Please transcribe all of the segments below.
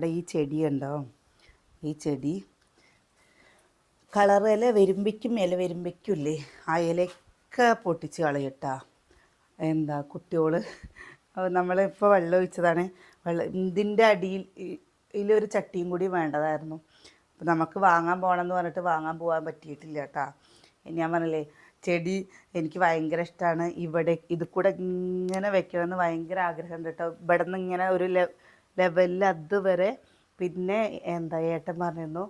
ഇവിടെ ഈ ചെടി ഉണ്ടോ? ഈ ചെടി. കളർ ഇല വരുമ്പിക്കും ഇല വരുമ്പിക്കില്ലേ ആ ഇലയൊക്കെ പൊട്ടിച്ച് കളയട്ടാ. എന്താ കുട്ടികൾ നമ്മളിപ്പോൾ വെള്ളം ഒഴിച്ചതാണ്. വെള്ളം ഇതിന്റെ അടിയിൽ ഇതിലൊരു ചട്ടിയും കൂടി വേണ്ടതായിരുന്നു. അപ്പോൾ നമുക്ക് വാങ്ങാൻ പോകണമെന്ന് പറഞ്ഞിട്ട് വാങ്ങാൻ പോകാൻ പറ്റിയിട്ടില്ല കേട്ടാ ഞാൻ പറഞ്ഞില്ലേ ചെടി എനിക്ക് ഭയങ്കര ഇഷ്ടമാണ് ഇവിടെ ഇത് കൂടെ ഇങ്ങനെ വെക്കണമെന്ന് ഭയങ്കര ആഗ്രഹമുണ്ട് കേട്ടോ. ഇവിടെ നിന്ന് ഇങ്ങനെ ഒരു ലെവലിൽ അതുവരെ പിന്നെ എന്താ ഏട്ടൻ പറഞ്ഞിരുന്നു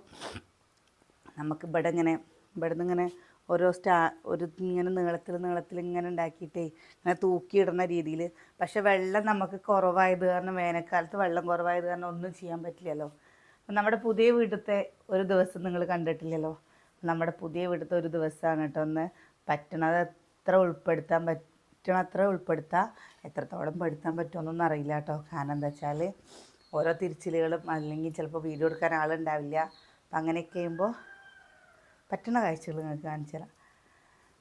നമുക്ക് ഇവിടെ ഇങ്ങനെ ഇവിടെ നിന്ന് ഇങ്ങനെ ഓരോ സ്റ്റാ ഒരു ഇങ്ങനെ നീളത്തിൽ നീളത്തിൽ ഇങ്ങനെ ഉണ്ടാക്കിയിട്ടേ ഇങ്ങനെ തൂക്കിയിടുന്ന രീതിയിൽ. പക്ഷെ വെള്ളം നമുക്ക് കുറവായത് കാരണം വേനൽക്കാലത്ത് വെള്ളം കുറവായത് കാരണം ഒന്നും ചെയ്യാൻ പറ്റില്ലല്ലോ. നമ്മുടെ പുതിയ വീട്ടിലത്തെ ഒരു ദിവസം നിങ്ങൾ കണ്ടിട്ടില്ലല്ലോ. നമ്മുടെ പുതിയ വീട്ടിലത്തെ ഒരു ദിവസമാണ് കേട്ടോ ഒന്ന് പറ്റണത്. എത്ര ഉൾപ്പെടുത്താൻ പറ്റണത്ര ഉൾപ്പെടുത്താം. എത്രത്തോളം പെടുത്താൻ പറ്റുമെന്നൊന്നും അറിയില്ല കേട്ടോ. കാരണം എന്താ വെച്ചാൽ ഓരോ തിരിച്ചിലുകളും അല്ലെങ്കിൽ ചിലപ്പോൾ വീഡിയോ എടുക്കാൻ ആളുണ്ടാവില്ല. അപ്പം അങ്ങനെയൊക്കെ ചെയ്യുമ്പോൾ പറ്റണ കാഴ്ചകൾ നിങ്ങൾക്ക് കാണിച്ചു തരാം.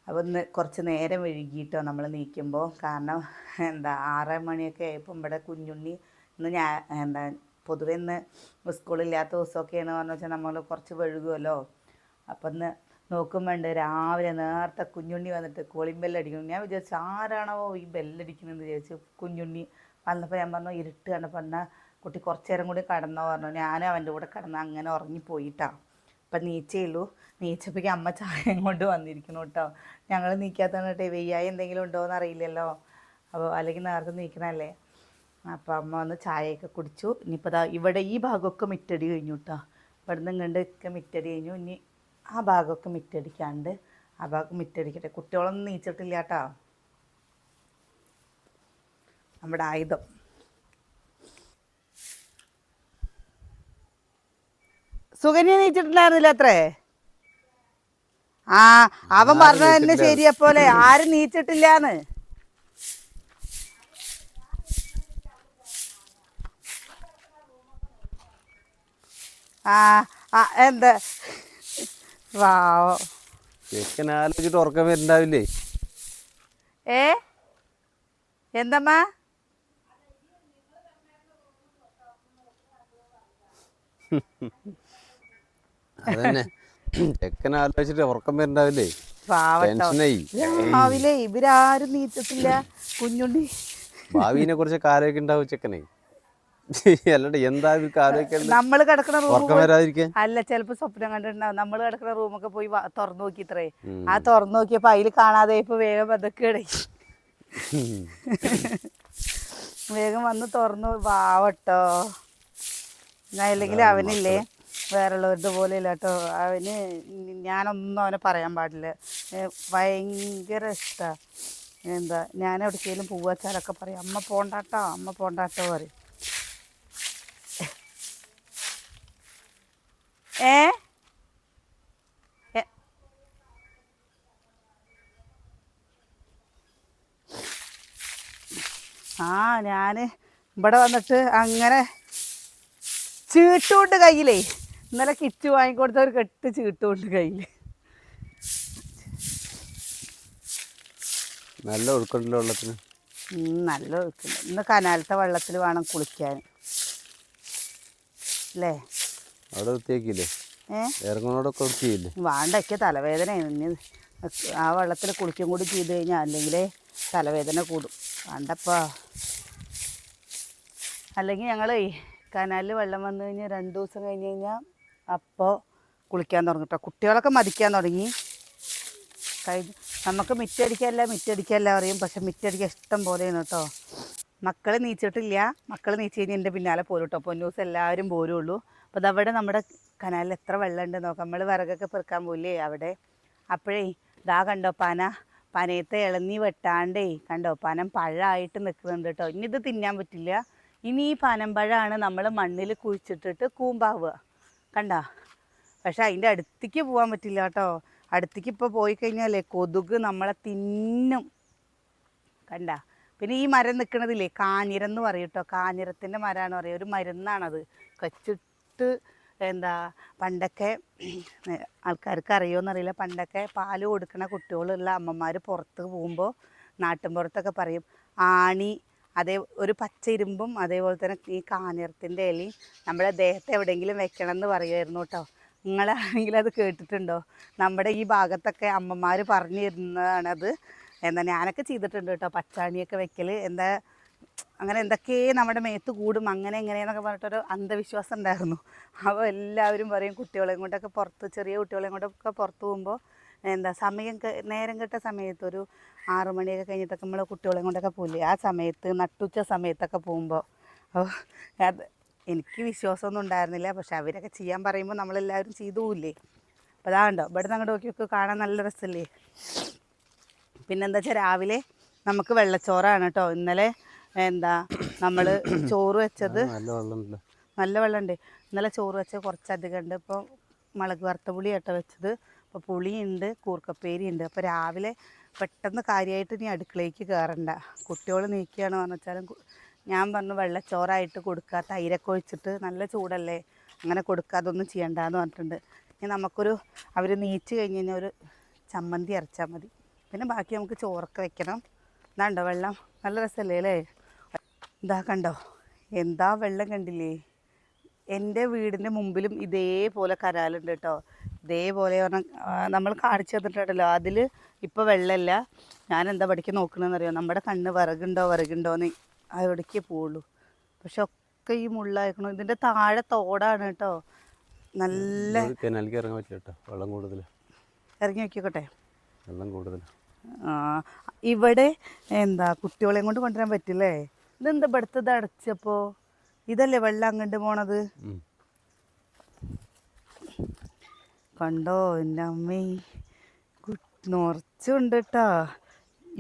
അപ്പോൾ ഇന്ന് കുറച്ച് നേരം വൈകിട്ടോ നമ്മൾ നീക്കുമ്പോൾ കാരണം എന്താ ആറ് മണിയൊക്കെ ആയപ്പോൾ ഇവിടെ കുഞ്ഞുണ്ണി ഇന്ന് ഞാൻ എന്താ പൊതുവെ ഇന്ന് സ്കൂളില്ലാത്ത ദിവസമൊക്കെയാണ് പറഞ്ഞു വെച്ചാൽ നമ്മൾ കുറച്ച് വഴുകുമല്ലോ അപ്പം ഇന്ന് നോക്കുമ്പോണ്ട് രാവിലെ നേരത്തെ കുഞ്ഞുണ്ണി വന്നിട്ട് കോളിംഗ് ബെല്ലടിക്കുന്നു ഞാൻ വിചാരിച്ചു ആരാണോ ഈ ബെല്ലടിക്കുന്നതെന്ന് വിചാരിച്ചു കുഞ്ഞുണ്ണി വന്നപ്പോൾ ഞാൻ പറഞ്ഞു ഇരുട്ട് കണ്ടപ്പോൾ എന്നാൽ കുട്ടി കുറച്ച് നേരം കൂടി കടന്നോ പറഞ്ഞു. ഞാനും അവന്റെ കൂടെ കിടന്ന് അങ്ങനെ ഉറങ്ങിപ്പോയിട്ടാ അപ്പം നീച്ചേ ഉള്ളൂ നീച്ചപ്പോഴേക്കും അമ്മ ചായം കൊണ്ട് വന്നിരിക്കുന്നു കേട്ടോ ഞങ്ങൾ നീക്കാത്തത് വെയ്യായി എന്തെങ്കിലും ഉണ്ടോ എന്ന് അറിയില്ലല്ലോ. അപ്പോൾ അല്ലെങ്കിൽ നേരത്തെ നീക്കണല്ലേ? അപ്പോൾ അമ്മ വന്ന് ചായയൊക്കെ കുടിച്ചു. ഇനിയിപ്പോൾ ഇവിടെ ഈ ഭാഗമൊക്കെ മിറ്റടി കഴിഞ്ഞു കേട്ടോ ഇവിടെ നിന്ന് ഇങ്ങോട്ടൊക്കെ മിറ്റടി കഴിഞ്ഞു. ഇനി ആ ഭാഗമൊക്കെ മിറ്റടിക്കാണ്ട് ആ ഭാഗം മിറ്റടിക്കട്ടെ. കുട്ടികളൊന്നും നീച്ചിട്ടില്ല കേട്ടോ നമ്മുടെ ആയുധം. സുകന്യ നീച്ചിട്ടുണ്ടായിരുന്നില്ല അത്രേ? ആ അവൻ പറഞ്ഞത് തന്നെ ശരിയപ്പോലെ ആരും നീച്ചിട്ടില്ലാന്ന്. ആ ആ എന്താ? വാവോ. ചെക്കൻ ആലോചിച്ചിട്ട് ഉറക്കം വരുന്നുണ്ടാവില്ലേ? ഏ? എന്തമ്മാ? അതന്നെ. ചെക്കൻ ആലോചിച്ചിട്ട് ഉറക്കം വരുന്നുണ്ടാവില്ലേ? രാവിലെ ഇവരാരും നീറ്റത്തില്ല കുഞ്ഞുണ്ണി. ഭാവിനെ കുറിച്ച് കാലൊക്കെ ഉണ്ടാവും ചെക്കനെ. അല്ലണ്ട എന്താ നമ്മൾ കിടക്കുന്ന റൂം അല്ല ചിലപ്പോ സ്വപ്നം കണ്ടിട്ടുണ്ടാവും. നമ്മൾ കിടക്കുന്ന റൂമൊക്കെ പോയി തുറന്നു നോക്കി ഇത്രേ ആ തുറന്നു നോക്കിയപ്പോ അതിൽ കാണാതെ ഇപ്പൊ വേഗം അതൊക്കെ വേഗം വന്ന് തുറന്നു വാവട്ടോ. അല്ലെങ്കിൽ അവനില്ലേ? വേറുള്ളവരുടെ പോലെ ഇല്ല കേട്ടോ അവന് ഞാനൊന്നും അവനെ പറയാൻ പാടില്ല. ഭയങ്കര ഇഷ്ടമാണ് എന്താ ഞാൻ എവിടേക്കെങ്കിലും പൂവച്ചാലൊക്കെ പറയും അമ്മ പോണ്ടാട്ടോ അമ്മ പോണ്ടാട്ടോ പറയും. ഏ? ആ ഞാൻ ഇവിടെ വന്നിട്ട് അങ്ങനെ ചീട്ടുകൊണ്ട് കയ്യിലേ. ഇന്നലെ കിറ്റ് വാങ്ങിക്കൊടുത്ത ഒരു കെട്ട് ചീട്ടുകൊണ്ട് കയ്യിൽ നല്ല ഒഴുക്കുണ്ടല്ലോ വെള്ളത്തിന്. നല്ല ഒഴുക്കുണ്ട്. ഇന്ന് കനാലത്തെ വെള്ളത്തിൽ വേണം കുളിക്കാൻ. അല്ലേ? അവിടെ വൃത്തിയാക്കിയില്ലേ? ഇറങ്ങുന്നോടൊക്കെ വൃത്തിയില്ലേ വേണ്ടൊക്കെ തലവേദന ആ വെള്ളത്തിൽ കുളിക്കും കൂടി ചെയ്ത് കഴിഞ്ഞാൽ അല്ലെങ്കിൽ തലവേദന കൂടും. വേണ്ടപ്പാ. അല്ലെങ്കിൽ ഞങ്ങൾ കനാലിൽ വെള്ളം വന്നു കഴിഞ്ഞാൽ രണ്ട് ദിവസം കഴിഞ്ഞ് കഴിഞ്ഞാൽ അപ്പോൾ കുളിക്കാൻ തുടങ്ങും കേട്ടോ കുട്ടികളൊക്കെ മതിക്കാൻ തുടങ്ങി. കൈ നമുക്ക് മിറ്റടിക്കല്ല മിറ്റടിക്കല്ല അറിയും പക്ഷെ മിറ്റടിക്കാൻ ഇഷ്ടം പോലെയാണ് കേട്ടോ മക്കൾ നീച്ചിട്ടില്ല. മക്കൾ നീച്ച് കഴിഞ്ഞാൽ എന്റെ പിന്നാലെ പോരും കേട്ടോ പൊന്നൂസ് എല്ലാവരും പോരുള്ളൂ. അപ്പോൾ അതവിടെ നമ്മുടെ കനാലിൽ എത്ര വെള്ളം ഉണ്ട് നോക്കാം. നമ്മൾ വിറകൊക്കെ പെറുക്കാൻ പോയില്ലേ അവിടെ. അപ്പോഴേ ഇതാ കണ്ടോ പന. പനയത്തെ ഇളന്നി വെട്ടാണ്ടേ കണ്ടോ പനം പഴമായിട്ട് നിൽക്കുന്നുണ്ട് കേട്ടോ. ഇനി ഇത് തിന്നാൻ പറ്റില്ല. ഇനി ഈ പനമ്പഴമാണ് നമ്മൾ മണ്ണിൽ കുഴിച്ചിട്ടിട്ട് കൂമ്പാവുക. കണ്ടോ? പക്ഷെ അതിന്റെ അടുത്തേക്ക് പോകാൻ പറ്റില്ല കേട്ടോ. അടുത്തേക്ക് ഇപ്പോൾ പോയി കഴിഞ്ഞാലേ കൊതുക് നമ്മളെ തിന്നും. കണ്ട? പിന്നെ ഈ മരം നിൽക്കണതില്ലേ കാഞ്ഞിരം എന്ന് പറയും കേട്ടോ. കാഞ്ഞിരത്തിന്റെ മരമാണ് പറയുക ഒരു മരുന്നാണത്. കച്ചിട്ട് എന്താ പണ്ടൊക്കെ ആൾക്കാർക്ക് അറിയുമെന്നറിയില്ല പണ്ടൊക്കെ പാൽ കൊടുക്കുന്ന കുട്ടികളുള്ള അമ്മമാർ പുറത്ത് പോകുമ്പോൾ നാട്ടിൻപുറത്തൊക്കെ പറയും ആണി അതേ ഒരു പച്ച ഇരുമ്പും അതേപോലെ തന്നെ ഈ കാഞ്ഞിറത്തിന്റെ ഇലയും നമ്മുടെ ദേഹത്തെ എവിടെയെങ്കിലും വെക്കണം എന്ന് പറയുമായിരുന്നു കേട്ടോ നിങ്ങളാണെങ്കിൽ അത് കേട്ടിട്ടുണ്ടോ? നമ്മുടെ ഈ ഭാഗത്തൊക്കെ അമ്മമാർ പറഞ്ഞു തരുന്നതാണത് എന്താ ഞാനൊക്കെ ചെയ്തിട്ടുണ്ട് കേട്ടോ പച്ചാണിയൊക്കെ വെക്കൽ എന്താ അങ്ങനെ എന്തൊക്കെ നമ്മുടെ മേത്ത് കൂടും അങ്ങനെ എങ്ങനെയെന്നൊക്കെ പറഞ്ഞിട്ടൊരു അന്ധവിശ്വാസം ഉണ്ടായിരുന്നു. അപ്പോൾ എല്ലാവരും പറയും കുട്ടികളെയും കൊണ്ടൊക്കെ പുറത്ത് ചെറിയ കുട്ടികളെയും കൊണ്ടൊക്കെ പുറത്ത് പോകുമ്പോൾ എന്താ സമയം നേരം കിട്ടുന്ന സമയത്ത് ഒരു ആറു മണിയൊക്കെ കഴിഞ്ഞിട്ടൊക്കെ നമ്മൾ കുട്ടികളെയും കൊണ്ടൊക്കെ പോകില്ലേ ആ സമയത്ത് നട്ടുച്ച സമയത്തൊക്കെ പോകുമ്പോൾ. അപ്പോൾ അത് എനിക്ക് വിശ്വാസമൊന്നും ഉണ്ടായിരുന്നില്ല. പക്ഷെ അവരൊക്കെ ചെയ്യാൻ പറയുമ്പോൾ നമ്മളെല്ലാവരും ചെയ്തു പോകില്ലേ അപ്പോൾ അതാണ്ടോ ഇവിടെ നിന്ന് അങ്ങോട്ട് നോക്കിയൊക്കെ കാണാൻ നല്ല രസമല്ലേ? പിന്നെന്താ വെച്ചാൽ രാവിലെ നമുക്ക് വെള്ളച്ചോറാണ് കേട്ടോ. ഇന്നലെ എന്താ നമ്മൾ ചോറ് വെച്ചത് നല്ല വെള്ളമുണ്ടല്ലോ നല്ല വെള്ളമുണ്ട്. ഇന്നലെ ചോറ് വെച്ചത് കുറച്ചധികം ഉണ്ട് ഇപ്പോൾ മുളക് വറുത്ത പുളി ഏട്ട വെച്ചത്. ഇപ്പോൾ പുളിയുണ്ട് കൂർക്കപ്പേരി ഉണ്ട് അപ്പോൾ രാവിലെ പെട്ടെന്ന് കാര്യമായിട്ട് നീ അടുക്കളയ്ക്ക് കയറണ്ട കുട്ടികൾ നീക്കുകയാണ് പറഞ്ഞാലും ഞാൻ പറഞ്ഞു വെള്ളച്ചോറായിട്ട് കൊടുക്കുക തൈരൊക്കെ ഒഴിച്ചിട്ട് നല്ല ചൂടല്ലേ അങ്ങനെ കൊടുക്കുക അതൊന്നും ചെയ്യണ്ടെന്ന് പറഞ്ഞിട്ടുണ്ട്. ഇനി നമുക്കൊരു അവർ നീച്ച് കഴിഞ്ഞ് കഴിഞ്ഞാൽ ഒരു ചമ്മന്തി അരച്ചാൽ മതി. പിന്നെ ബാക്കി നമുക്ക് ചോറൊക്കെ വെക്കണം. ഇതാണ്ടോ വെള്ളം? നല്ല രസമല്ലേ അല്ലേ? ഇതാ കണ്ടോ? എന്താ വെള്ളം കണ്ടില്ലേ? എന്റെ വീടിന്റെ മുമ്പിലും ഇതേപോലെ കരാലുണ്ട് കേട്ടോ. ഇതേപോലെ പറഞ്ഞാൽ നമ്മൾ കാണിച്ചു തന്നിട്ടുണ്ടല്ലോ. അതിൽ ഇപ്പോൾ വെള്ളമില്ല. ഞാൻ എന്താ പഠിക്കാൻ നോക്കണമെന്ന് അറിയാം നമ്മുടെ കണ്ണ് വിറകുണ്ടോ വിറകുണ്ടോന്ന് അവിടേക്ക് പോവുള്ളൂ. പക്ഷെ ഒക്കെ ഈ മുള്ളായിരിക്കണം ഇതിന്റെ താഴെ തോടാണ് കേട്ടോ. നല്ല ഒരു കനാലിക്ക് ഇറങ്ങാൻ പറ്റില്ല കേട്ടോ. വെള്ളം കൂടുതൽ ഇറങ്ങി നോക്കിക്കോട്ടെ. വെള്ളം കൂടുതൽ ആ ഇവിടെ എന്താ കുട്ടികളെയും കൊണ്ട് കൊണ്ടുവരാൻ പറ്റില്ലേ? ഇതെന്താ ഇവിടുത്തത് അടച്ചപ്പോ? ഇതല്ലേ വെള്ളം അങ്ങോട്ട് പോണത്? കണ്ടോ എന്റെ അമ്മേ? നിറച്ചുണ്ട് കേട്ടാ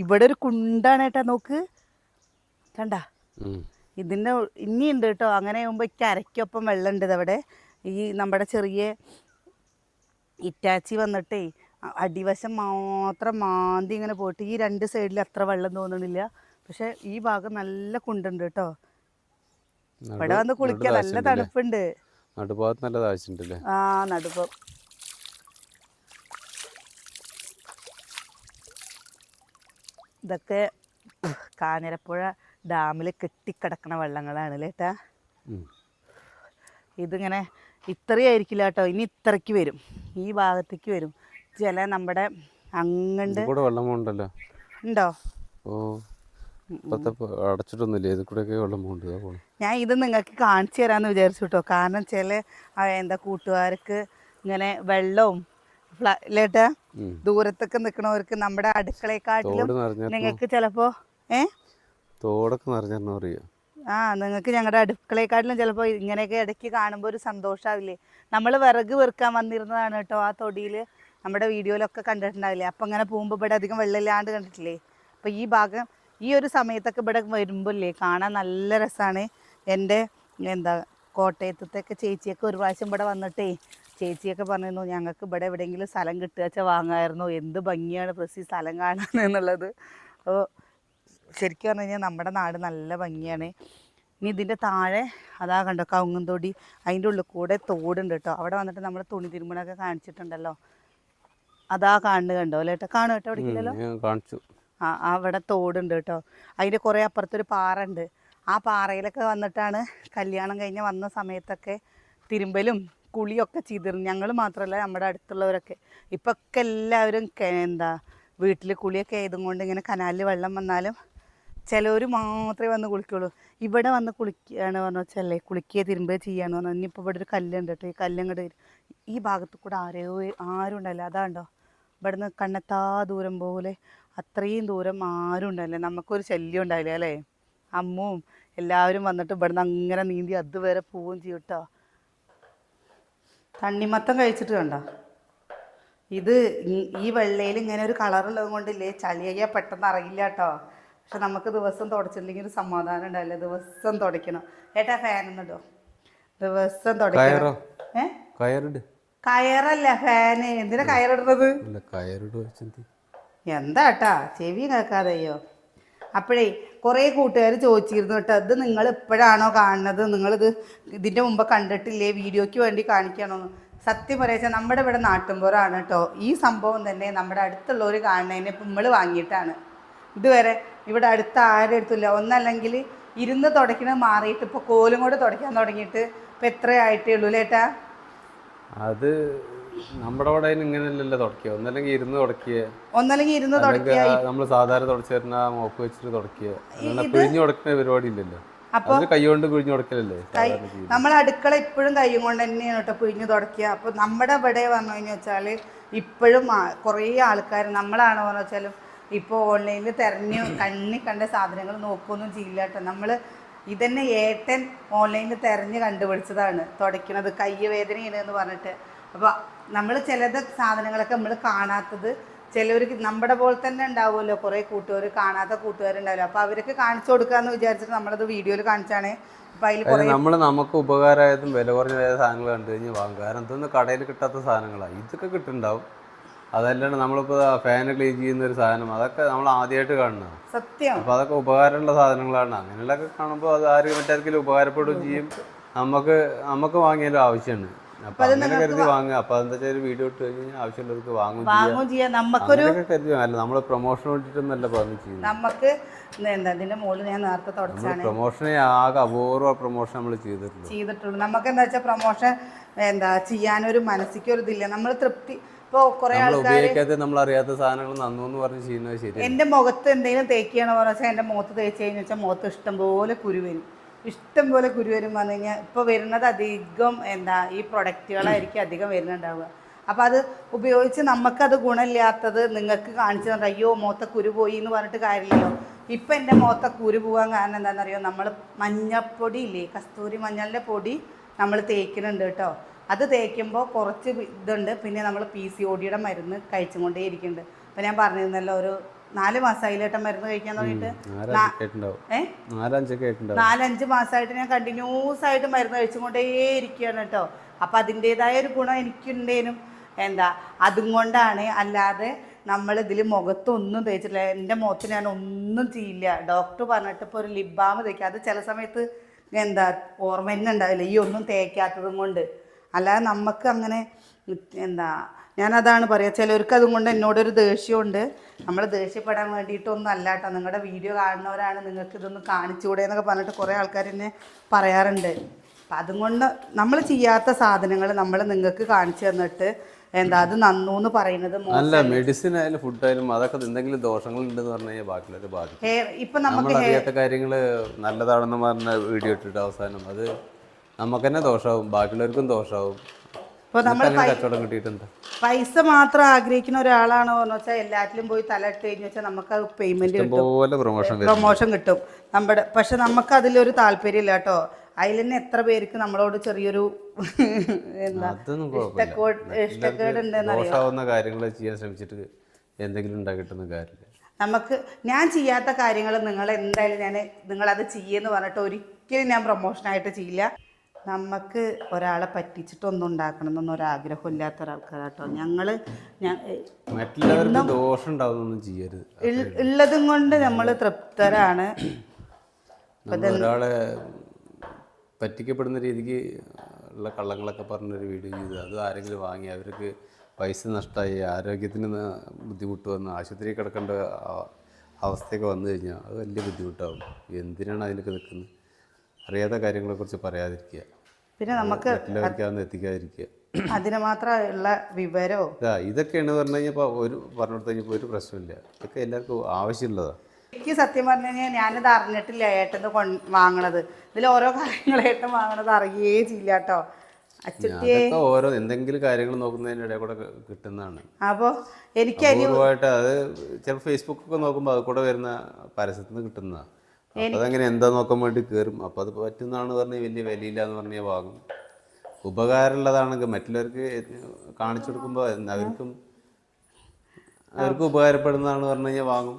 ഇവിടെ ഒരു കുണ്ടാണ് കേട്ടാ നോക്ക്. കണ്ട? ഇതിന്റെ ഇനിയുണ്ട് കേട്ടോ അങ്ങനെ ആകുമ്പോൾ ഈ കരയ്ക്കൊപ്പം വെള്ളം ഉണ്ട് ഇതവിടെ. ഈ നമ്മുടെ ചെറിയ ഇറ്റാച്ചി വന്നിട്ടേ അടിവശം മാത്രം മാന്തി ഇങ്ങനെ പോയിട്ട് ഈ രണ്ട് സൈഡിൽ അത്ര വെള്ളം തോന്നണില്ല. പക്ഷെ ഈ ഭാഗം നല്ല കുണ്ടുണ്ട് കേട്ടോ. ഇവിടെ വന്ന് കുളിക്കാൻ നല്ല തണുപ്പുണ്ട്. നടുഭാഗത്ത് നല്ല താഴ്ചയുണ്ടല്ലേ ആ നടുപ്പം. ഇതൊക്കെ കാഞ്ഞിരപ്പുഴ ഡാമിൽ കെട്ടിക്കിടക്കണ വെള്ളങ്ങളാണ് ലേട്ടാ. ഇതിങ്ങനെ ഇത്രയായിരിക്കില്ല കേട്ടോ. ഇനി ഇത്രയ്ക്ക് വരും. ഈ ഭാഗത്തേക്ക് വരും. ചില നമ്മുടെ അങ്ങണ്ട് വെള്ളം ഉണ്ടല്ലോ ഉണ്ടോ? ഓ. അടച്ചിട്ടൊന്നുമില്ല. ഇതിൽ കൂടെയൊക്കെ വെള്ളം പോകുന്നുണ്ട് ഇതാ പോണു. ഞാൻ ഇത് നിങ്ങൾക്ക് കാണിച്ചു തരാമെന്ന് വിചാരിച്ചു കേട്ടോ കാരണം ചില എന്താ കൂട്ടുകാർക്ക് ഇങ്ങനെ വെള്ളവും ലേട്ടാ ദൂരത്തൊക്കെ നിൽക്കണവർക്ക് നമ്മുടെ അടുക്കളയെക്കാട്ടിലും നിങ്ങൾക്ക് ചിലപ്പോ ഏ? തോടൊക്കെ അറിയാം ആ നിങ്ങൾക്ക് ഞങ്ങളുടെ അടുക്കളയെക്കാട്ടിലും ചിലപ്പോ ഇങ്ങനെയൊക്കെ ഇടയ്ക്ക് കാണുമ്പോൾ ഒരു സന്തോഷമാവില്ലേ നമ്മൾ വിറക് വെറുക്കാൻ വന്നിരുന്നതാണ് കേട്ടോ ആ തൊടിയിൽ നമ്മുടെ വീഡിയോയിലൊക്കെ കണ്ടിട്ടുണ്ടാവില്ലേ? അപ്പം ഇങ്ങനെ പോകുമ്പോൾ ഇവിടെ അധികം വെള്ളമില്ലാണ്ട് കണ്ടിട്ടില്ലേ? അപ്പോൾ ഈ ഭാഗം ഈ ഒരു സമയത്തൊക്കെ ഇവിടെ വരുമ്പോൾ ഇല്ലേ കാണാൻ നല്ല രസമാണ് എന്റെ എന്താ കോട്ടയത്തൊക്കെ ചേച്ചിയൊക്കെ ഒരു പ്രാവശ്യം ഇവിടെ വന്നിട്ടേ ചേച്ചിയൊക്കെ പറഞ്ഞിരുന്നു ഞങ്ങൾക്ക് ഇവിടെ എവിടെയെങ്കിലും സ്ഥലം കിട്ടുക വെച്ചാൽ വാങ്ങാമായിരുന്നു എന്ത് ഭംഗിയാണ് പ്രസി സ്ഥലം കാണാൻ എന്നുള്ളത്. അപ്പോൾ ശരിക്കും പറഞ്ഞു കഴിഞ്ഞാൽ നമ്മുടെ നാട് നല്ല ഭംഗിയാണ്. ഇനി ഇതിന്റെ താഴെ അതാ കണ്ടോ കവുങ്ങും തൊടി അതിന്റെ ഉള്ളിൽ കൂടെ തോടുണ്ട് കേട്ടോ. അവിടെ വന്നിട്ട് നമ്മൾ തുണി തിരുമ്പണൊക്കെ കാണിച്ചിട്ടുണ്ടല്ലോ. അതാ കാണുന്നത് കണ്ടോ അല്ലേ കേട്ടോ കാണും കേട്ടോ അവിടെ കാണിച്ചു. ആ അവിടെ തോടുണ്ട് കേട്ടോ. അതിന്റെ കുറേ അപ്പുറത്തൊരു പാറ ഉണ്ട് ആ പാറയിലൊക്കെ വന്നിട്ടാണ് കല്യാണം കഴിഞ്ഞ് വന്ന സമയത്തൊക്കെ തിരുമ്പലും കുളിയൊക്കെ ചെയ്തിരുന്നു ഞങ്ങൾ മാത്രമല്ല നമ്മുടെ അടുത്തുള്ളവരൊക്കെ. ഇപ്പം ഒക്കെ എല്ലാവരും എന്താ വീട്ടിൽ കുളിയൊക്കെ ആയതും കൊണ്ട് ഇങ്ങനെ കനാലിൽ വെള്ളം വന്നാലും ചിലവർ മാത്രമേ വന്ന് കുളിക്കുള്ളൂ. ഇവിടെ വന്ന് കുളിക്കുകയാണ് പറഞ്ഞു വെച്ചല്ലേ കുളിക്കുക തിരുമ്പുക ചെയ്യാന്ന് പറഞ്ഞു ഇനിയിപ്പോൾ ഇവിടെ ഒരു കല്ലുണ്ട് കേട്ടോ. ഈ കല്ലങ്ങോട്ട് ഈ ഭാഗത്ത് കൂടെ ആരോ ആരും ഉണ്ടല്ലോ അതാണ്ടോ ഇവിടുന്ന് കണ്ണെത്താ ദൂരം പോലെ അത്രയും ദൂരം ആരും ഉണ്ടായില്ല. നമുക്കൊരു ശല്യം ഉണ്ടായില്ല അല്ലേ? അമ്മും എല്ലാവരും വന്നിട്ട് ഇവിടുന്ന് അങ്ങനെ നീന്തി അതുവരെ പോവുകയും ചെയ്യും കേട്ടോ തണ്ണിമത്തം കഴിച്ചിട്ട് കണ്ടോ? ഇത് ഈ- വെള്ളയിൽ ഇങ്ങനെ ഒരു കളറുള്ളത് കൊണ്ടില്ലേ? ചളിയാ പെട്ടെന്ന് അറിയില്ല കേട്ടോ പക്ഷെ നമുക്ക് ദിവസം തുടച്ചില്ലെങ്കിൽ ഒരു സമാധാനം ഉണ്ടാവില്ല. ദിവസം തുടയ്ക്കണം. ഏട്ടാ ഫാൻ ഇടോ. ദിവസം തുടയ്ക്കണം. ഏ? കയറല്ല ഫാന് എന്തിനാ കയറിടുന്നത് അല്ല കയറിട് വെച്ചെന്തി. എന്താ കേട്ടാ ചെവി കേൾക്കാതെയോ അപ്പോഴേ കുറേ കൂട്ടുകാർ ചോദിച്ചിരുന്നു കേട്ടോ ഇത് നിങ്ങൾ ഇപ്പോഴാണോ കാണുന്നത്? നിങ്ങളിത് ഇതിന്റെ മുമ്പ് കണ്ടിട്ടില്ലേ? വീഡിയോയ്ക്ക് വേണ്ടി കാണിക്കണമെന്ന് സത്യം പറയാ നമ്മുടെ ഇവിടെ നാട്ടുമ്പോറാണ് കേട്ടോ. ഈ സംഭവം തന്നെ നമ്മുടെ അടുത്തുള്ളവർ കാണുന്നതിന് നമ്മൾ വാങ്ങിയിട്ടാണ്. ഇതുവരെ ഇവിടെ അടുത്ത ആരും എടുത്തില്ല ഒന്നല്ലെങ്കിൽ ഇരുന്ന് തുടയ്ക്കണത് മാറിയിട്ട് ഇപ്പോൾ കോലും കൂടെ തുടയ്ക്കാൻ തുടങ്ങിയിട്ട് ഇപ്പം എത്രയായിട്ടേ ഉള്ളൂ ലേട്ടാ അത് നമ്മുടെ അവിടെ ഇങ്ങനെയല്ലല്ലോ തുടക്കുക ഒന്നല്ലെങ്കിൽ ഇരുന്ന് തുടക്കിയ. ഒന്നല്ലെങ്കിൽ ഇരുന്ന് തുടക്കിയ. നമ്മൾ സാധാരണ തുടച്ചു തരുന്ന മോപ്പ് വെച്ചിട്ട് തുടക്കിയ. പിഴിഞ്ഞു തുടക്കുന്ന പരിപാടി ഇല്ലല്ലോ അത് കൈകൊണ്ട് പിഴിഞ്ഞു തുടക്കലല്ലേ നമ്മൾ അടുക്കള ഇപ്പോഴും കൈ കൊണ്ട് തന്നെയാണ് കേട്ടോ പിഴിഞ്ഞു തുടക്കിയ. അപ്പൊ നമ്മുടെ ഇവിടെ വന്നു കഴിഞ്ഞാൽ വെച്ചാൽ ഇപ്പോഴും കുറേ ആൾക്കാർ നമ്മളാണ് പറഞ്ഞു വെച്ചാലും ഇപ്പോൾ ഓൺലൈനിൽ തെരഞ്ഞു കണ്ണി കണ്ട സാധനങ്ങൾ നോക്കുകയൊന്നും ചെയ്യില്ല കേട്ടോ. നമ്മൾ ഇതന്നെ ഏട്ടൻ ഓൺലൈനിൽ തിരഞ്ഞ് കണ്ടുപിടിച്ചതാണ്. തുടയ്ക്കണത് കൈ വേദനയാണ് എന്ന് പറഞ്ഞിട്ട്. അപ്പോൾ നമ്മൾ ചിലത് സാധനങ്ങളൊക്കെ നമ്മൾ കാണാത്തത് ചിലവർക്ക് നമ്മുടെ പോലെ തന്നെ ഉണ്ടാവുമല്ലോ കുറേ കൂട്ടുകാർ കാണാത്ത കൂട്ടുകാരുണ്ടാവുമല്ലോ അപ്പോൾ അവർക്ക് കാണിച്ചു കൊടുക്കാന്ന് വിചാരിച്ചിട്ട് നമ്മളത് വീഡിയോയിൽ കാണിച്ചാണ്. നമ്മൾ നമുക്ക് ഉപകാരമായതും വില കുറഞ്ഞതായ സാധനങ്ങൾ കണ്ടു കഴിഞ്ഞാൽ വാങ്ങും. കാരണം ഇതൊന്നും കടയിൽ കിട്ടാത്ത സാധനങ്ങളാണ് ഇതൊക്കെ കിട്ടുന്നുണ്ടാവും. അതല്ലാണ്ട് നമ്മളിപ്പോൾ ഫാൻ ക്ലീൻ ചെയ്യുന്ന ഒരു സാധനം അതൊക്കെ നമ്മൾ ആദ്യമായിട്ട് കാണുന്നത്. സത്യം. അപ്പോൾ അതൊക്കെ ഉപകാരമുള്ള സാധനങ്ങളാണ്. അങ്ങനെയുള്ളതൊക്കെ കാണുമ്പോൾ അത് ആരും മറ്റാർക്കെങ്കിലും ഉപകാരപ്പെടുകയും ചെയ്യും. നമുക്ക് നമുക്ക് വാങ്ങിയാലും ആവശ്യമാണ്. കരുതി വാങ്ങുക. എന്താ വെച്ചാൽ വീഡിയോ ഇട്ട് കഴിഞ്ഞാൽ ആവശ്യമുള്ളവർക്ക് വാങ്ങും വാങ്ങും ചെയ്യാം. നമുക്കൊരു കരുതി അല്ല നമ്മൾ പ്രൊമോഷൻ വേണ്ടിയിട്ടൊന്നല്ല പറഞ്ഞു ചെയ്യുന്നത്. നമുക്ക് എന്താ ഇതിന്റെ മുകളിൽ ഞാൻ നേരത്തെ തുടച്ചാണ്. പ്രൊമോഷനെ ആകെ അപൂർവ പ്രൊമോഷൻ നമ്മൾ ചെയ്തിട്ടുള്ളൂ. ചെയ്തിട്ടുള്ളൂ. നമുക്ക് എന്താ വെച്ചാൽ പ്രൊമോഷൻ എന്താ ചെയ്യാനൊരു മനസ്സിക്കൊരു ഇതില്ല. നമ്മൾ തൃപ്തി ഇപ്പോൾ കുറേ നമ്മൾ ആൾക്കാർ നമ്മൾ അറിയാത്ത സാധനങ്ങൾ നന്നു എന്ന് പറഞ്ഞ് ചെയ്യുന്നത് ശരി എന്റെ മുഖത്ത് എന്തെങ്കിലും തേക്കുകയാണെന്ന് പറഞ്ഞാൽ എന്റെ മുഖത്ത് തേച്ച് കഴിഞ്ഞാൽ വെച്ചാൽ മുഖത്ത് ഇഷ്ടംപോലെ കുരു വരും. ഇഷ്ടംപോലെ പോലെ വരും വന്നു കഴിഞ്ഞാൽ ഇപ്പോൾ വരുന്നത് അധികം എന്താ ഈ പ്രൊഡക്റ്റുകളായിരിക്കും അധികം വരുന്നുണ്ടാവുക. അപ്പോൾ അത് ഉപയോഗിച്ച് നമുക്കത് ഗുണമില്ലാത്തത് നിങ്ങൾക്ക് കാണിച്ചു തന്നെ അയ്യോ മുഖത്തെ കുരു പോയി എന്ന് പറഞ്ഞിട്ട് കാര്യമില്ലല്ലോ. ഇപ്പം എന്റെ മുഖത്തെ കുരു പോകാൻ കാരണം എന്താണെന്നറിയോ? നമ്മൾ മഞ്ഞപ്പൊടി ഇല്ലേ കസ്തൂരി മഞ്ഞളിന്റെ പൊടി നമ്മൾ തേക്കുന്നുണ്ട് കേട്ടോ. അത് തേക്കുമ്പോൾ കുറച്ച് ഇതുണ്ട്. പിന്നെ നമ്മൾ പി സി ഒ ഡിയുടെ മരുന്ന് കഴിച്ചും കൊണ്ടേ ഇരിക്കുന്നുണ്ട് അപ്പം ഞാൻ പറഞ്ഞിരുന്നല്ലോ ഒരു നാല് മാസമായില്ലേട്ടൻ മരുന്ന് കഴിക്കാൻ തുടങ്ങിയിട്ട്? നാലഞ്ച് മാസമായിട്ട് ഞാൻ കണ്ടിന്യൂസ് ആയിട്ട് മരുന്ന് കഴിച്ചുകൊണ്ടേ ഇരിക്കുകയാണ് കേട്ടോ. അപ്പം അതിന്റെതായ ഒരു ഗുണം എനിക്കുണ്ടേനും. എന്താ? അതും കൊണ്ടാണ് അല്ലാതെ നമ്മൾ ഇതിൽ മുഖത്തൊന്നും തേച്ചിട്ടില്ല. എന്റെ മുഖത്ത് ഞാൻ ഒന്നും ചെയ്യില്ല. ഡോക്ടർ പറഞ്ഞിട്ട് ഇപ്പോൾ ഒരു ലിബാമ് തേക്കുക. അത് ചില സമയത്ത് എന്താ ഓർമ്മ തന്നെ ഉണ്ടാവില്ല. ഈ ഒന്നും തേക്കാത്തതും കൊണ്ട്. അല്ലാതെ നമുക്ക് അങ്ങനെ എന്താ ഞാനതാണ് പറയുക ചിലർക്ക് അതും കൊണ്ട് എന്നോടൊരു ദേഷ്യമുണ്ട്. നമ്മൾ ദേഷ്യപ്പെടാൻ വേണ്ടിയിട്ടൊന്നും അല്ല കേട്ടോ നിങ്ങളുടെ വീഡിയോ കാണുന്നവരാണ് നിങ്ങൾക്ക് ഇതൊന്ന് കാണിച്ചുകൂടെ എന്നൊക്കെ പറഞ്ഞിട്ട് കുറേ ആൾക്കാർ എന്നെ പറയാറുണ്ട്. അപ്പം അതും കൊണ്ട് നമ്മൾ ചെയ്യാത്ത സാധനങ്ങൾ നമ്മൾ നിങ്ങൾക്ക് കാണിച്ചു തന്നിട്ട് എന്താ അത് നന്നു എന്ന് പറയുന്നത് അല്ല മെഡിസിൻ ആയാലും ഫുഡ് ആയാലും അതൊക്കെ എന്തെങ്കിലും ദോഷങ്ങൾ ഉണ്ടെന്ന് പറഞ്ഞു കഴിഞ്ഞാൽ ബാക്കിയുള്ളവർ ബാധിക്കും. ഇപ്പം നമുക്ക് അറിയാത്ത കാര്യങ്ങൾ നല്ലതാണെന്ന് പറഞ്ഞ വീഡിയോ ഇട്ടിട്ട് അവസാനം അത് നമുക്ക് തന്നെ ദോഷമാവും ബാക്കിയുള്ളവർക്കും ദോഷമാവും ഇപ്പോൾ നമ്മൾ പൈസ മാത്രം ആഗ്രഹിക്കുന്ന ഒരാളാണോ എന്ന് വെച്ചാൽ എല്ലാറ്റിലും പോയി തലയിട്ട് കഴിഞ്ഞ് വെച്ചാൽ നമുക്ക് അത് പേയ്മെന്റ് കിട്ടും. പ്രൊമോഷൻ കിട്ടും. നമ്മുടെ പക്ഷെ നമുക്ക് അതിലൊരു താല്പര്യമില്ല കേട്ടോ. അതിൽ തന്നെ എത്ര പേർക്ക് നമ്മളോട് ചെറിയൊരു എന്താ ഇഷ്ടക്കേട് ഇഷ്ടക്കേട് കാര്യങ്ങൾ ചെയ്യാൻ ശ്രമിച്ചിട്ട് എന്തെങ്കിലും ഉണ്ടാക്കിയിട്ടൊന്നും കാര്യമില്ല. നമുക്ക് ഞാൻ ചെയ്യാത്ത കാര്യങ്ങൾ നിങ്ങൾ എന്തായാലും ഞാൻ നിങ്ങളത് ചെയ്യുമെന്ന് പറഞ്ഞിട്ട് ഒരിക്കലും ഞാൻ പ്രൊമോഷനായിട്ട് ചെയ്യില്ല. നമുക്ക് ഒരാളെ പറ്റിച്ചിട്ടൊന്നും ഉണ്ടാക്കണം എന്നൊന്നും ഒരാഗ്രഹം ഇല്ലാത്ത ഒരാൾക്കാരാട്ടോ ഞങ്ങൾ ദോഷം ചെയ്യരുത്. ഉള്ളതും കൊണ്ട് നമ്മൾ തൃപ്തരാണ്. ഒരാളെ പറ്റിക്കപ്പെടുന്ന രീതിക്ക് ഉള്ള കള്ളങ്ങളൊക്കെ പറഞ്ഞൊരു വീഡിയോ ചെയ്തു അത് ആരെങ്കിലും വാങ്ങി അവർക്ക് പൈസ നഷ്ടമായി ആരോഗ്യത്തിന് ബുദ്ധിമുട്ട് വന്ന് ആശുപത്രിയിൽ കിടക്കേണ്ട അവസ്ഥയൊക്കെ വന്നു കഴിഞ്ഞാൽ അത് വലിയ ബുദ്ധിമുട്ടാവും. എന്തിനാണ് അതിനൊക്കെ നിൽക്കുന്നത്? അറിയാത്ത കാര്യങ്ങളെ കുറിച്ച് പറയാതിരിക്കുക. പിന്നെ നമുക്ക് എത്തിക്കാതിരിക്കുക. അതിന് മാത്രമുള്ള വിവരമോ? ഇതാ ഇതൊക്കെയാണ് പറഞ്ഞു കഴിഞ്ഞപ്പോൾ ഒരു പറഞ്ഞു കൊടുത്തു കഴിഞ്ഞപ്പോൾ ഒരു പ്രശ്നമില്ല ഇതൊക്കെ എല്ലാവർക്കും ആവശ്യമുള്ളതാണ് എനിക്ക് സത്യം പറഞ്ഞു കഴിഞ്ഞാൽ ഞാനിത് അറിഞ്ഞിട്ടില്ല ഏട്ടന് കൊ വാങ്ങണത്. ഇതിൽ ഓരോ കാര്യങ്ങൾ ഏട്ടൻ വാങ്ങണത് അറിയേ ചെയ്യില്ല കേട്ടോ. അച്ചുട്ടിയെ. അതൊക്കെ ഓരോ എന്തെങ്കിലും കാര്യങ്ങൾ നോക്കുന്നതിന്റെ ഇടയിൽ കൂടെ കിട്ടുന്നതാണ്. അപ്പോൾ എനിക്ക് അപൂർവമായിട്ട് അത് ചിലപ്പോൾ ഫേസ്ബുക്കൊക്കെ നോക്കുമ്പോൾ അത് കൂടെ വരുന്ന പരസ്യത്തിൽ നിന്ന് കിട്ടുന്നതാണ് അതങ്ങനെ എന്താ നോക്കാൻ വേണ്ടി കയറും അപ്പോൾ അത് പറ്റുന്നതാണ് പറഞ്ഞാൽ വലിയ വിലയില്ല എന്ന് പറഞ്ഞാൽ വാങ്ങും. ഉപകാരമുള്ളതാണെങ്കിൽ മറ്റുള്ളവർക്ക് കാണിച്ചു കൊടുക്കുമ്പോൾ അവർക്കും അവർക്ക് ഉപകാരപ്പെടുന്നതാണ് പറഞ്ഞു കഴിഞ്ഞാൽ വാങ്ങും.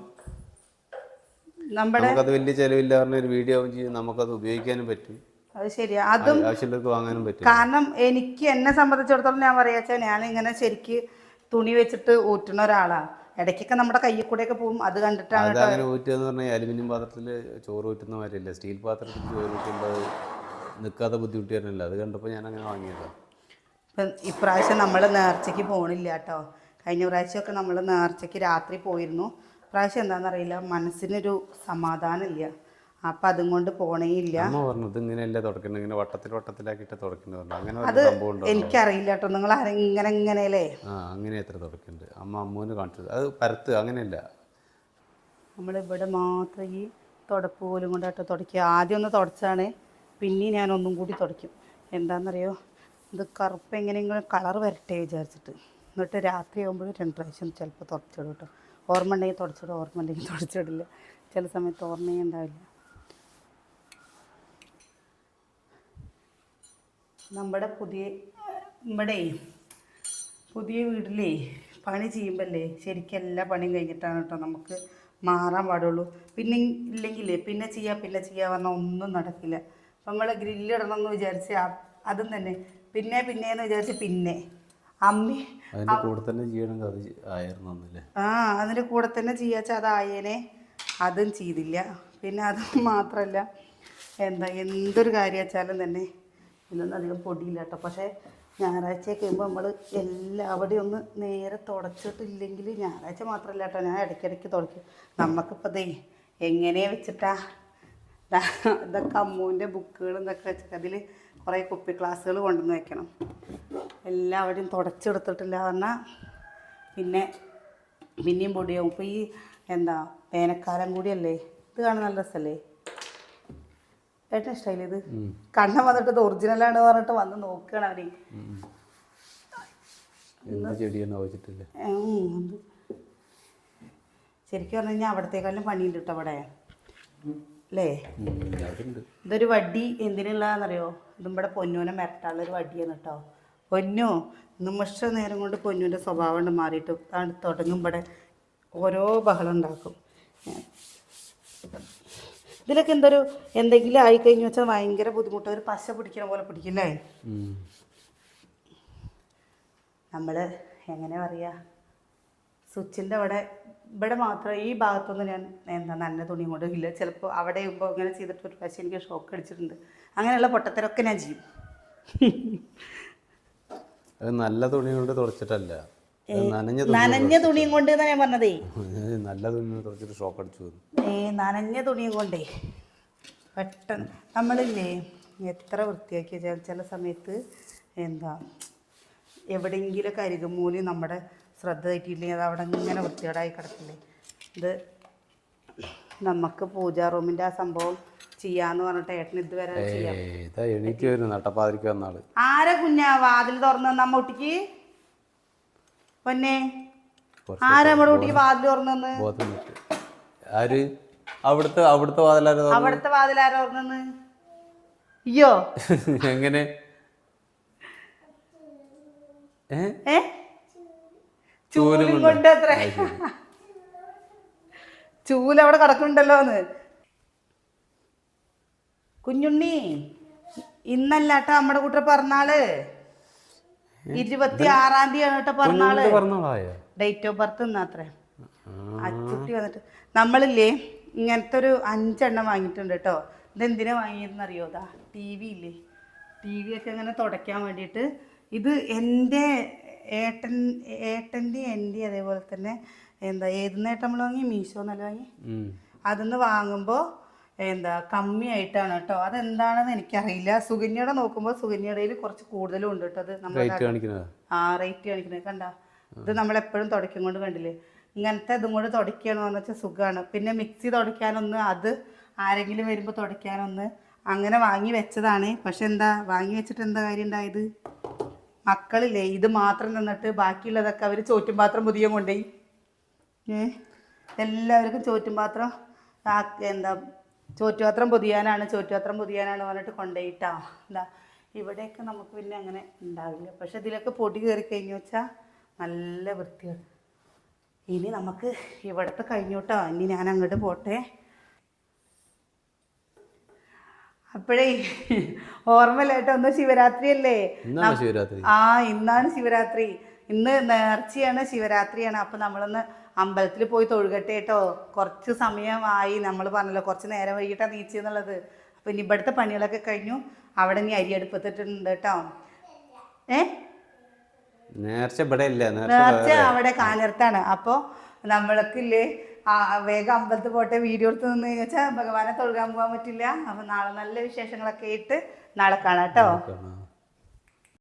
നമുക്കത് വലിയ ചെലവില്ല പറഞ്ഞ ഒരു വീഡിയോ ആവും ചെയ്യും. നമുക്കത് ഉപയോഗിക്കാനും പറ്റും. അത് ശരിയാ. അതും ആവശ്യമുള്ളവർക്ക് വാങ്ങാനും പറ്റും. കാരണം എനിക്ക് എന്നെ സംബന്ധിച്ചിടത്തോളം ഞാൻ പറയാച്ചാ ഞാൻ ഇങ്ങനെ ശരിക്ക് തുണി വെച്ചിട്ട് ഊറ്റുന്ന ഒരാളാണ് ഇടയ്ക്കൊക്കെ നമ്മുടെ കയ്യിൽ കൂടെയൊക്കെ പോകും. അത് കണ്ടിട്ടാണ് അത് അങ്ങനെ പറഞ്ഞാൽ അലുമിനിയം പാത്രത്തിൽ ചോറ് ഊറ്റുന്ന സ്റ്റീൽ പാത്രത്തിൽ ചോറ് ഊറ്റുമ്പോൾ നിൽക്കാതെ ബുദ്ധിമുട്ടിയായിരുന്നില്ല അത് കണ്ടപ്പോൾ ഞാൻ അങ്ങനെ വാങ്ങിയതാണ് ഇപ്പം ഇപ്രാവശ്യം നമ്മൾ നേർച്ചയ്ക്ക് പോകണില്ല കേട്ടോ. കഴിഞ്ഞ പ്രാവശ്യമൊക്കെ നമ്മൾ നേർച്ചയ്ക്ക് രാത്രി പോയിരുന്നു. പ്രാവശ്യം എന്താണെന്നറിയില്ല മനസ്സിനൊരു സമാധാനമില്ല. അപ്പം അതും കൊണ്ട് പോണേ ഇല്ല അമ്മ പറഞ്ഞു ഇത് ഇങ്ങനെയല്ലേ തുടക്കുന്നത് ഇങ്ങനെ വട്ടത്തിൽ വട്ടത്തിലാക്കിയിട്ട് തുടക്കുന്നത് അങ്ങനെ അത് എനിക്കറിയില്ല കേട്ടോ നിങ്ങൾ ഇങ്ങനെ ഇങ്ങനെയല്ലേ ആ അങ്ങനെ എത്ര തുടക്കുന്നുണ്ട് അമ്മ അമ്മൂന് കാണിച്ചത്. അത് പരത്ത് അങ്ങനെയല്ല. നമ്മളിവിടെ മാത്രം ഈ തുടപ്പ് പോലും കൊണ്ടാട്ടോ തുടക്കുക ആദ്യം ഒന്ന് തുടച്ചാണ് പിന്നെ ഞാൻ ഒന്നും കൂടി തുടയ്ക്കും. എന്താണെന്നറിയോ ഇത് കറുപ്പ് എങ്ങനെയെങ്കിലും കളർ വരട്ടെ വിചാരിച്ചിട്ട്. എന്നിട്ട് രാത്രി ആകുമ്പോഴും രണ്ട് പ്രാവശ്യം ചിലപ്പോൾ തുടച്ചിടും കേട്ടോ. ഓർമ്മ ഉണ്ടെങ്കിൽ തുടച്ചിടും ഓർമ്മ ഉണ്ടെങ്കിൽ തുടച്ചിടില്ല. ചില സമയത്ത് ഓർമ്മയും ഉണ്ടാവില്ല. നമ്മുടെ പുതിയ ഇവിടെ പുതിയ വീട്ടിലേ പണി ചെയ്യുമ്പല്ലേ ശരിക്കും എല്ലാ പണിയും കഴിഞ്ഞിട്ടാണ് കേട്ടോ നമുക്ക് മാറാൻ പാടുള്ളൂ. പിന്നെ ഇല്ലെങ്കിലേ പിന്നെ ചെയ്യാം പിന്നെ ചെയ്യാൻ പറഞ്ഞാൽ ഒന്നും നടക്കില്ല. അപ്പം നമ്മൾ ഗ്രില്ലിടണം എന്ന് വിചാരിച്ച് അതും തന്നെ. പിന്നെ പിന്നെ എന്ന് വിചാരിച്ച് പിന്നെ. അമ്മി അതിന്റെ കൂടെ തന്നെ ചെയ്യണമെങ്കിൽ അത് ആ അതിന്റെ കൂടെ തന്നെ ചെയ്യാച്ചാൽ അതായേനെ അതും ചെയ്തില്ല. പിന്നെ അത് മാത്രമല്ല എന്താ എന്തൊരു കാര്യം വെച്ചാലും തന്നെ. ഇതൊന്നും അധികം പൊടിയില്ല കേട്ടോ പക്ഷേ ഞായറാഴ്ചയൊക്കെ ആകുമ്പോൾ നമ്മൾ എല്ലാവിടെയും ഒന്ന് നേരെ തുടച്ചിട്ടില്ലെങ്കിൽ ഞായറാഴ്ച മാത്രമല്ല കേട്ടോ ഞാൻ ഇടയ്ക്കിടയ്ക്ക് തുടയ്ക്കും. നമുക്കിപ്പോൾ ദേ എങ്ങനെ വെച്ചിട്ടാ? ഇതൊക്കെ അമ്മൂന്റെ ബുക്കുകളും ഇതൊക്കെ വെച്ചിട്ട് അതിൽ കുറേ കുപ്പി ക്ലാസ്സുകൾ കൊണ്ടുവന്ന് വെക്കണം. എല്ലാവരുടെയും തുടച്ചെടുത്തിട്ടില്ല പറഞ്ഞാൽ പിന്നെ പിന്നെയും പൊടിയാവും. ഇപ്പോൾ ഈ എന്താ വേനൽക്കാലം കൂടിയല്ലേ? ഇത് കാണാൻ നല്ല രസമല്ലേ ഏട്ടൻ ഇഷ്ടമായില്ല ഇത്? കണ്ണ വന്നിട്ട് ഇത് ഒറിജിനലാണ് പറഞ്ഞിട്ട് വന്ന് നോക്കുകയാണ് അവർ. ശരിക്കും പറഞ്ഞു കഴിഞ്ഞാൽ അവിടത്തേക്കാളും പണിയുണ്ട് കേട്ടോ അവിടെ. അല്ലേ ഇതൊരു വടി എന്തിനുള്ളതാണെന്നറിയോ ഇതും ഇവിടെ പൊന്നൂനെ മിരട്ടാനുള്ള ഒരു വടിയാണ് കേട്ടോ. പൊന്നു നിമിഷ നേരം കൊണ്ട് പൊന്നൂന്റെ സ്വഭാവം കൊണ്ട് മാറിയിട്ട് തുടങ്ങും ഇവിടെ ഓരോ ബഹളം ഉണ്ടാക്കും. ഇതിലൊക്കെ എന്തൊരു എന്തെങ്കിലും ആയി കഴിഞ്ഞു വെച്ചാൽ ഭയങ്കര ബുദ്ധിമുട്ട്. ഒരു പശ പിടിക്കണ പോലെ പിടിക്കില്ലേ? നമ്മൾ എങ്ങനെ പറയുക സ്വിച്ചിന്റെ അവിടെ ഇവിടെ മാത്രം ഈ ഭാഗത്തൊന്നും ഞാൻ എന്താ നല്ല തുണി കൊണ്ട് ഇല്ല. ചിലപ്പോൾ അവിടെ ഇപ്പോൾ ഇങ്ങനെ ചെയ്തിട്ട് ഒരു പ്രാവശ്യം എനിക്ക് ഷോക്ക് അടിച്ചിട്ടുണ്ട്. അങ്ങനെയുള്ള പൊട്ടത്തരൊക്കെ ഞാൻ ചെയ്യും. നല്ല തുണി കൊണ്ട് തുടച്ചിട്ടല്ല. നനഞ്ഞ തുണി നനഞ്ഞ തുണിയും കൊണ്ട് ഞാൻ പറഞ്ഞതേ? നല്ല തുണി ഷോക്ക് അടിച്ചു ഏ നനഞ്ഞ തുണിയും കൊണ്ടേ. പെട്ടെന്ന്. നമ്മളില്ലേ എത്ര വൃത്തിയാക്കി ചില ചില സമയത്ത് എന്താ എവിടെയെങ്കിലൊക്കെ അരികുമൂലി നമ്മുടെ ശ്രദ്ധ തെറ്റിയില്ലെങ്കിൽ അത് അവിടെ ഇങ്ങനെ വൃത്തികേടായി കിടക്കില്ലേ? ഇത് നമുക്ക് പൂജാ റൂമിന്റെ ആ സംഭവം ചെയ്യാന്ന് പറഞ്ഞിട്ട് ഏട്ടൻ ഇതുവരെ ചെയ്യാം ആരാ കുഞ്ഞാ വാതിൽ തുറന്ന് നമ്മ കുട്ടിക്ക് പൊന്നെ. ആരാ നമ്മുടെ കുട്ടിക്ക് വാതിൽ തുറന്നെന്ന് ആര്? അവിടുത്തെ അവിടുത്തെ വാതിലാരോ അവിടുത്തെ വാതിൽ ആരാ തുറന്നെന്ന് അയ്യോ. എങ്ങനെ? ചൂലും കൊണ്ട് അത്ര ചൂൽ അവിടെ കിടക്കുന്നുണ്ടല്ലോ എന്ന് കുഞ്ഞുണ്ണി ഇന്നല്ലാട്ടോ നമ്മുടെ കൂട്ടർ പറഞ്ഞാൾ ഇരുപത്തി ആറാം തീയതി കേട്ടോ പറഞ്ഞാൾ ഡേറ്റ് ഓഫ് ബർത്ത് അത്ര. അച്ചുട്ടി വന്നിട്ട് നമ്മളില്ലേ ഇങ്ങനത്തെ ഒരു അഞ്ചെണ്ണം വാങ്ങിയിട്ടുണ്ട് കേട്ടോ. ഇതെന്തിനാ വാങ്ങിയതെന്ന് അറിയോ ഇതാ ടി വി ഇല്ലേ? ടി വി ഒക്കെ ഇങ്ങനെ തുടയ്ക്കാൻ വേണ്ടിയിട്ട് ഇത് എന്റെ ഏട്ടൻ ഏട്ടന്റെ എന്റെ അതേപോലെ തന്നെ എന്താ ഏത് നേട്ടം നമ്മൾ വാങ്ങി? മീഷോ എന്നല്ല വാങ്ങി? അതിന്ന് വാങ്ങുമ്പോൾ എന്താ കമ്മിയായിട്ടാണ് കേട്ടോ. അതെന്താണെന്ന് എനിക്കറിയില്ല. സുകന്യയുടെ നോക്കുമ്പോൾ സുകന്യയുടെ കുറച്ച് കൂടുതലും ഉണ്ട് കേട്ടോ അത് നമ്മൾ ആ റേറ്റ് കാണിക്കുന്നത്. കണ്ട? ഇത് നമ്മൾ എപ്പോഴും തുടക്കം കൊണ്ട് കണ്ടില്ലേ? ഇങ്ങനത്തെ ഇതും കൊണ്ട് തുടയ്ക്കുകയാണെന്ന് വെച്ചാൽ സുഖമാണ്. പിന്നെ മിക്സി തുടക്കാനൊന്ന് അത് ആരെങ്കിലും വരുമ്പോൾ തുടക്കാനൊന്ന് അങ്ങനെ വാങ്ങി വെച്ചതാണ്. പക്ഷെ എന്താ വാങ്ങി വെച്ചിട്ട് എന്താ കാര്യം ഉണ്ടായത്? മക്കളില്ലേ ഇത് മാത്രം നിന്നിട്ട് ബാക്കിയുള്ളതൊക്കെ അവർ ചോറ്റും പാത്രം പുതിയ കൊണ്ടുപോയി. ഏ? എല്ലാവർക്കും ചോറ്റും പാത്രം എന്താ ചോറ്റുപാത്രം പൊതിയാനാണ് ചോറ്റുപാത്രം പൊതിയാനാണ് പറഞ്ഞിട്ട് കൊണ്ടുപോയിട്ടാ. എന്താ ഇവിടെയൊക്കെ നമുക്ക് പിന്നെ അങ്ങനെ ഉണ്ടാവില്ല. പക്ഷെ ഇതിലൊക്കെ പൊടി കയറി കഴിഞ്ഞു വെച്ചാൽ നല്ല വൃത്തിയാണ്. ഇനി നമുക്ക് ഇവിടത്തെ കഴിഞ്ഞോട്ടോ. ഇനി ഞാൻ അങ്ങോട്ട് പോട്ടെ. അപ്പോഴേ ഓർമ്മയില്ലാട്ടോ ഒന്ന് ശിവരാത്രി അല്ലേ? ആ ഇന്നാണ് ശിവരാത്രി. ഇന്ന് നേർച്ചയാണ് ശിവരാത്രിയാണ്. അപ്പം നമ്മളൊന്ന് അമ്പലത്തിൽ പോയി തൊഴുകട്ടെ കേട്ടോ കുറച്ച് സമയമായി നമ്മൾ പറഞ്ഞല്ലോ കുറച്ച് നേരം വൈകിട്ടാണ് നീച്ചി എന്നുള്ളത് അപ്പം ഇനി ഇവിടുത്തെ പണികളൊക്കെ കഴിഞ്ഞു. അവിടെ ഇനി അരി അടുപ്പത്തിട്ടുണ്ട് കേട്ടോ ഏ? നേർച്ച ഇവിടെ ഇല്ല നേർച്ച അവിടെ കാഞ്ഞിരത്താണ്. അപ്പോൾ നമ്മൾക്കില്ലേ ആ വേഗം അമ്പലത്തിൽ പോട്ടെ വീഡിയോ എടുത്ത് നിന്ന് വെച്ചാൽ ഭഗവാനെ തൊഴുകാൻ പോകാൻ പറ്റില്ല. അപ്പം നാളെ നല്ല വിശേഷങ്ങളൊക്കെ ആയിട്ട് നാളെ കാണാം കേട്ടോ